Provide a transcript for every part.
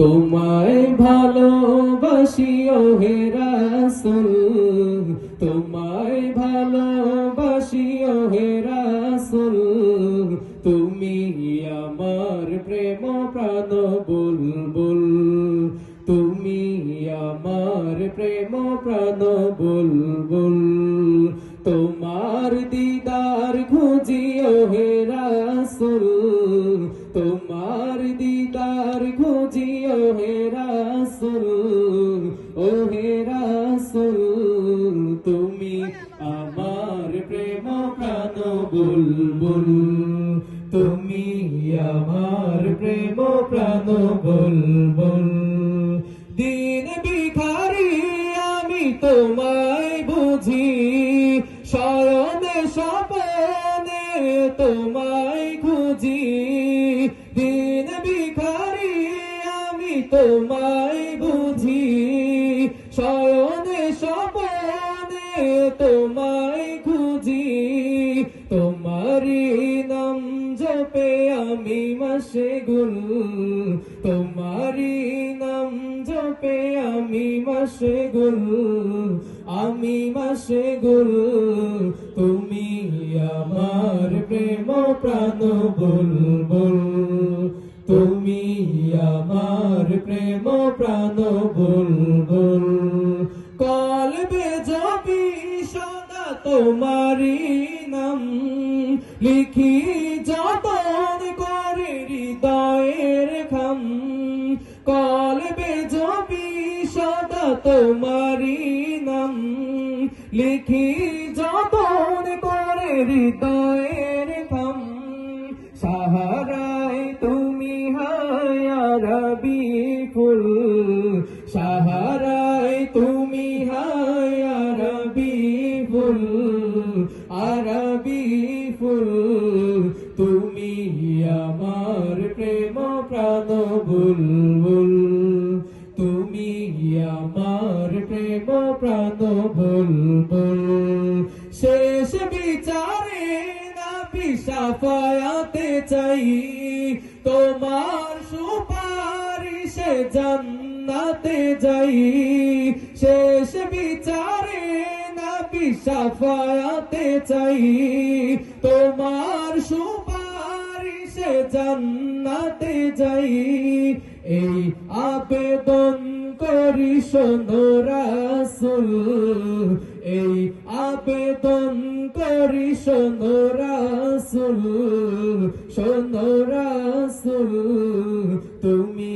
তোমায় ভালোবাসি ও হে রাসূল, তোমায় ভালোবাসি ও হে রাসূল, তুমি আমার প্রেম প্রাণ বুলবুল, তুমি আমার প্রেম প্রাণ বুলবুল, তোমার দিদার হে রাসূল, ও রাসূল, তুমি আমার প্রেম প্রাণ বুলবুল, তুমি আমার প্রেম প্রাণ বুলবুল। দিন ভিখারি আমি তোমায় বুঝি শয়নে স্বপনে তোমায় তোমায় বুঝি, শয়নে স্বপনে তোমায় খুঁজি। তোমারি নাম জপে আমি মাসে গুল তোমারি নাম জপে আমি মাসে গুল, আমি মাসে গুল। তুমি আমার প্রেম প্রাণ বুলবুল প্রেম প্রাণ বুলবুল। কলবে জপি সদা তোমারি নাম। লিখি যতন করে হৃদয়ের খাম কলবে জপি সদা তোমারি নাম। লিখি যতন করে হৃদয়ের খাম সাহারায় আমার প্রেম প্রাণ বুলবুল। তুমি আমার প্রেম প্রাণ বুলবুল। শেষ বিচারে না পিসাফায়াতে চাই। তোমার সুপারিশে জান্নাতে যাই। শেষ বিচারে না পিসাফায়াতে চাই। তোমার সুপারিশে জান্নাতে যাই। এই আবেদন করি শোনো রাসুল। এই আবেদন করি শোনো রাসুল। শোনো রাসুল, তুমি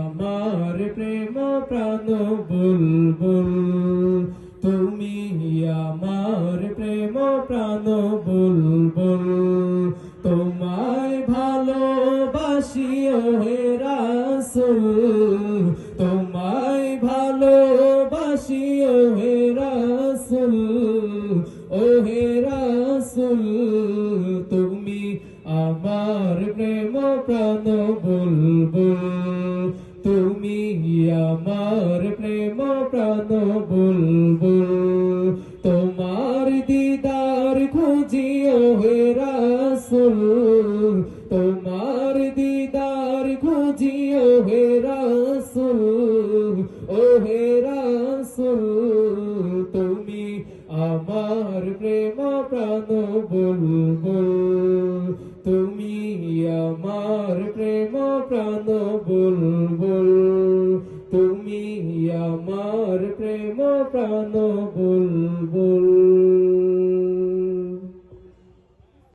আমার প্রেম প্রাণ বুলবুল। তুমি আমার প্রেম প্রাণ বুলবুল। তোমায় ভালোবাসি ও হে রাসুল ও হে রাসুল, তুমি আমার প্রেম প্রাণ বুলবুল, তুমি আমার প্রেম প্রাণ বুলবুল, তোমার দিদার খুঁজিও হে রাসুল ও হে রাসুল, তুমি আমার প্রেম প্রাণ বুলবুল, তুমি আমার প্রেম প্রাণ বুলবুল, তুমি আমার প্রেম প্রাণ বুলবুল।